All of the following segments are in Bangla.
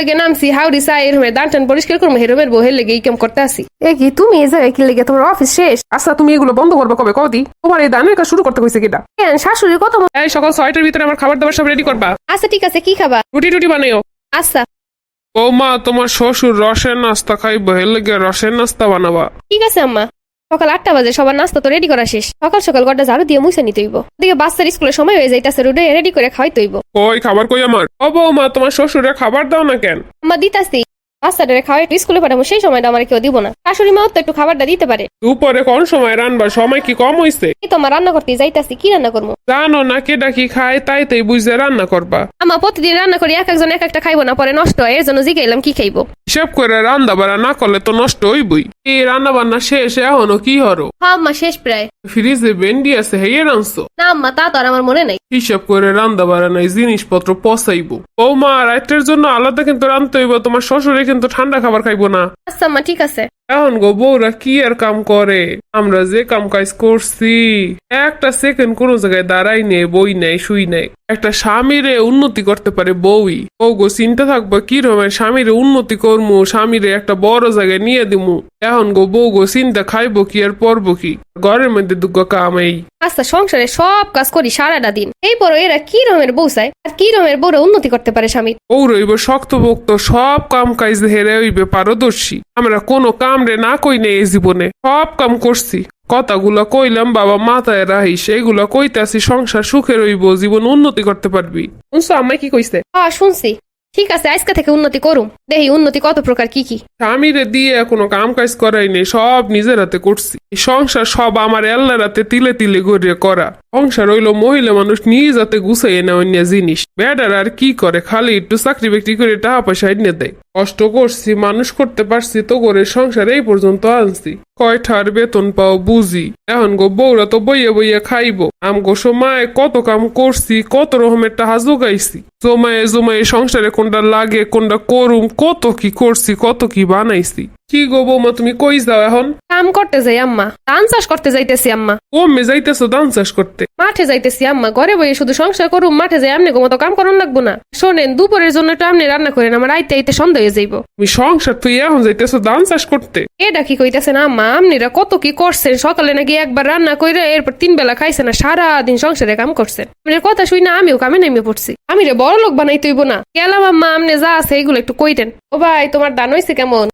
লেগে নামছি হাউরি চা এরমের দান টান পরিষ্কার করব হেরমের বহের লেগে এই কাম করতে আসি এ কি তুমি এই জায়গায় কি লেগে তোমার অফিস শেষ? আচ্ছা তুমি এগুলো বন্ধ করবে কবে? কদি তোমার এই দানের কাজ শুরু করতে হয়েছে কিটা কেন শাশুড়ি কত এই সকাল ছয়টার ভিতরে আমার খাবার দাবার সব রেডি করবা? আচ্ছা ঠিক আছে কি খাবা? রুটি টুটি বানাইও। আচ্ছা। ও মা তোমার শ্বশুর রসের নাস্তা খাইব হের লেগে রসের নাস্তা বানাবা। ঠিক আছে আম্মা। সকাল আটটা বাজে সবার নাস্তা তো রেডি করা শেষ। সকাল সকাল গড্ডা ঝাড়ু দিয়ে মুছে নিতে হইব। দিকে বাচ্চার স্কুলের সময় হয়ে যাইতাছে রুডে রেডি করে খাওয়াই তৈব ওই খাবার কই আমার? ও বৌমা তোমার শ্বশুরে খাবার দাও না কেন? আম্মা দিতাছি বাচ্চাটারে খাওয়াই একটু স্কুলে পাঠাবো সেই সময়টা আমার কেউ দিব না। শাশুড়ি মাও তো একটু খাবারটা দিতে পারে। দুপুরে কোন সময় রানবা সময় কি কম হইছে? এই তো আমার রান্না করতে যাইতাছি কি রান্না করব? জানো না কেডা কি খায় তাই তাই বুঝে রান্না করবা। আমা প্রতিদিন রান্না করি এক একজন এক একটা খাইবো না পরে নষ্ট হয় এর জন্য জিগাইলাম কি খাইবো? হিসাব করে রান্না বাড়া না করলে তো নষ্ট হইবই। এই রান্না বান্না শেষ এখনও কি হরো? হ্যাঁ আম্মা শেষ প্রায়। ফ্রিজে ভেন্ডি আছে হেয়ে রানছো না আম্মা তা তো আর আমার মনে নাই। হিসাব করে রান্না বাড়া নাই জিনিসপত্র পচাইবো। ও মা রাতের জন্য আলাদা কিন্তু রানতে হইব তোমার শ্বশুরে কিন্তু ঠান্ডা খাবার খাইবো না। আচ্ছা মা ঠিক আছে। এখন গো বৌরা কি আর কাম করে? আমরা যে কাম কাজ করছি। একটা সেকেন্ড কোনো জায়গায় দাঁড়াই নেই, বই নেই, শুই নেই। একটা স্বামীরে উন্নতি করতে পারে বউই। ও গো চিন্তা থাকব কি রকমের স্বামীরে উন্নতি করমু, স্বামীরে একটা বড় জায়গায় নিয়ে দিমু। এখন গো বউ গো চিন্তা খাইবো কি আর পরবো কি? ঘরের মধ্যে দুগ্গ কাম এই। আচ্ছা সংসারে সব কাজ করি সারাটা দিন। এই পর এরা কি রকমের বউ চায়? আর কি রকমের বউরা উন্নতি করতে পারে স্বামীর ও রইব শক্তভক্ত সব কাম কাজ হেরে হইবে পারদর্শী। আমরা কোনো কাম রে না কই নেই এই জীবনে। সব কাম করছি। কথাগুলো কইলাম বাবা মাথায় রাহি সেগুলো কইতাছি সংসার সুখে রইব জীবন উন্নতি করতে পারবি। শুনছো আমায় কি কইছে? হ্যাঁ শুনছি। ঠিক আছে, আজকে থেকে উন্নতি করুম। দেখি উন্নতি কত প্রকার, কি কি? স্বামীরে দিয়ে কোনো কাম কাজ করাই নেই, সব নিজের হাতে করছি। সংসার সব আমার এল্লার হাতে তিলে তিলে গড়িয়ে করা। সংসার হইল মহিলা মানুষ নিজ যাতে গুছাইয়ে নেওয়া নিয়ে জিনিস। বেডার আর কি করে? খালি একটু চাকরি বাকরি করে টাকা পয়সা এনে দেয়। কষ্ট করছি, মানুষ করতে পারছি তো করে সংসার এই পর্যন্ত আনছি। কয়টার বেতন পাও বুঝি। এখন গো বউরা তো বইয়ে বইয়ে খাইবো। আমগো সময় কত কাম করছি, কত রকমের টাকা জোগাইছি। জমায়ে জমায়ে সংসারে কোনটা লাগে, কোনটা করুম, কত কি করছি, কত কি বানাইছি। কি গো বৌমা তুমি কই যাও এখন? কাম করতে যাই আম্মা ধান চাষ করতে যাইতেছি আম্মা। কমে যাইতেছো ধান চাষ করতে? মাঠে যাইতেছি আম্মা ঘরে বইয়ে শুধু সংসার করুম মাঠে যাই আমনে মতো কাম করুন লাগবো না। শোনেন দুপুরের জন্য একটু আপনি রান্না করেন আমার আইতে আইতে সন্দেহ হয়ে যাইবো। তুমি সংসার তুই এখন যাইতেছো ধান চাষ করতে? এটা কি কইতাছেন আম্মা? আমনিরা কত কি করছেন সকালে নাকি একবার রান্না কইরে এরপর তিন বেলা খাইছে না সারা দিন সংসারে কাম করছেন। আপনার কথা শুই না আমিও কামে নেমে পড়ছি। আমি রে বড় লোক বানাই তৈব না। গেলাম আম্মা আমনে যা আছে এগুলো একটু কইতেন। ও ভাই তোমার দান হইছে কেমন?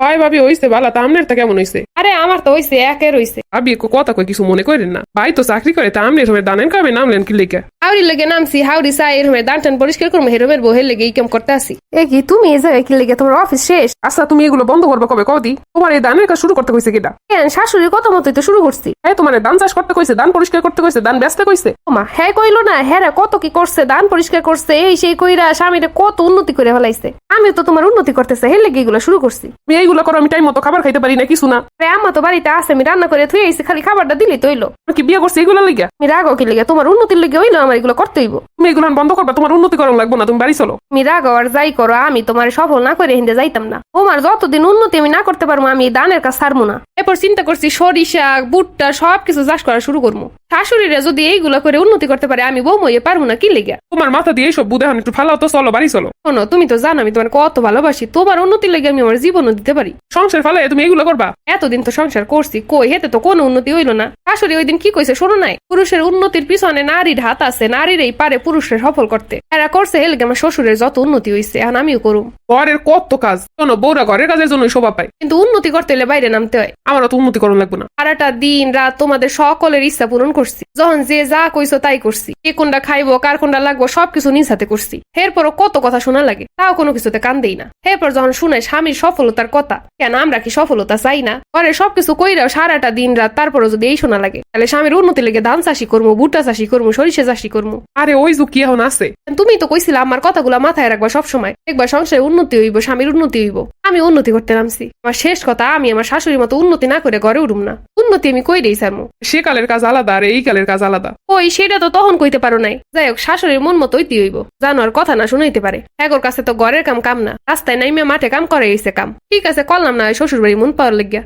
ভাই ভাবি হইছে বালা তা আমনের তা কেমন হইছে? আরে আমার তো হইছে একের হইছে। ভাবি কথা কই কিছু মনে করেন না। ভাই তো চাকরি করে তা আমনের সময় দানেন কামে নামলেন কি লেখা হাউরি লেগে নামছি হাউরি চা এরমের দান টান পরিষ্কার করব হেরমের বহের লেগে এই কাম করতে আসি এ কি তুমি এই জায়গায় কি লেগে তোমার অফিস শেষ? আচ্ছা তুমি এগুলো বন্ধ করবে কবে? কদি তোমার এই দানের কাজ শুরু করতে কইছে কিটা কেন শাশুড়ির কথা মতোই তো শুরু করছি। হ্যাঁ তোমার ধান চাষ করতে কইছে ধান পরিষ্কার করতে কইছে ধান ব্যস্ত কইছে? ওমা হ্যাঁ কইলো না হ্যাঁ কত কি করছে দান পরিষ্কার করছে এই সেই কইরা স্বামীরে কত উন্নতি করে ফেলাইছে। আমি তো তোমার উন্নতি করতেছে হের লেগে এগুলো শুরু করছি। তুমি এইগুলো করো আমি টাইম মতো খাবার খাইতে পারি না কিছু না। আরে আম্মা তো বাড়িতে আছে আমি রান্না করে থুয়ে আইছি খালি খাবারটা দিলি তো হইল কি বিয়ে করছি এগুলো লাগিয়া আমি রাগও কি লেগে তোমার উন্নতির লেগে হইল আমার এগুলো করতেই তুমি এগুলো বন্ধ করবা তোমার উন্নতি করার লাগবো না তুমি বাড়ি চলো। তুমি রাগো আর যাই করো আমি তোমার সফল না করে হিন্দে যাইতাম না। তোমার যতদিন উন্নতি আমি না করতে পারব আমি দানের কাজ ছাড়বো না। এরপর চিন্তা করছি সরিষা ভুট্টা সবকিছু চাষ করা শুরু করব। শাশুড়িরা যদি এইগুলো করে উন্নতি করতে পারে আমি বউ মইয়ে পারব না কি লেগে তোমার মাথা দিয়ে এইসব বুধে একটু ফালাও তো চলো বাড়ি চলো। শোনো তুমি তো জানো আমি তোমার কত ভালোবাসি তোমার উন্নতির লেগে আমি আমার জীবনও দিতে পারি। সংসার ফালাই তুমি এগুলো করবা? এতদিন তো সংসার করছি কই হেতে তো কোনো উন্নতি হইল না। শাশুড়ি ওই দিন কি কইছে শোনো নাই? পুরুষের উন্নতির পিছনে নারীর হাত আছে নারীর এই পারে পুরুষের সফল করতে। এরা করছে হেলগে আমার শ্বশুরের যত উন্নতি হইছে এখন আমিও করুম। ঘরের কত কাজ শোনো বউরা ঘরের কাজের জন্য শোভা পায়। কিন্তু উন্নতি করতে হলে বাইরে নামতে হয়। আমারও তো উন্নতি করার লাগবে না। সারাটা দিন রাত তোমাদের সকলের ইচ্ছা পূরণ করছি। যখন যে যা কইছো তাই করছি। কে কোনটা খাইবো কার কোনটা লাগবো সবকিছু নিজ হাতে করছি। এরপরও কত কথা শোনা লাগে তাও কোনো কিছুতে কান দেই না। এরপর যখন শুনে স্বামীর সফলতার কথা কেন আমরা কি সফলতা চাই না? ঘরে সবকিছু কইরাও সারাটা দিন রাত তারপরও যদি এই শোনা লাগে তাহলে স্বামীর উন্নতি লেগে ধান চাষি করব ভুট্টা চাষি করব সরিষা চাষি করব আরে ওই যুগ কি এখন আছে? তুমি তো কইছিলা আমার কথাগুলো মাথায় রাখবা সবসময়। একবার সংসারে উন্নতি হইব স্বামীর উন্নতি হইব। আমি উন্নতি করতে নামছি। আমার শেষ কথা আমি আমার শাশুড়ির মতো উন্নতি না করে ঘরে উঠুম না। উন্নতি আমি কই দেই সারমু সে কালের কাজ আলাদা আর এই কালের কাজ আলাদা। ওই সেটা তো তখন কইতে পারো নাই। যাই হোক শাশুড়ির মন মতোই দি হইব। জানোয়ার কথা না শুনাইতে পারে। এগোর কাছে তো ঘরের কাম কাম না। রাস্তায় নাইমে মাঠে কাম করে এসে কাম। ঠিক আছে কলাম না শ্বশুর বাড়ি মন পাওয়ার লেগিয়া।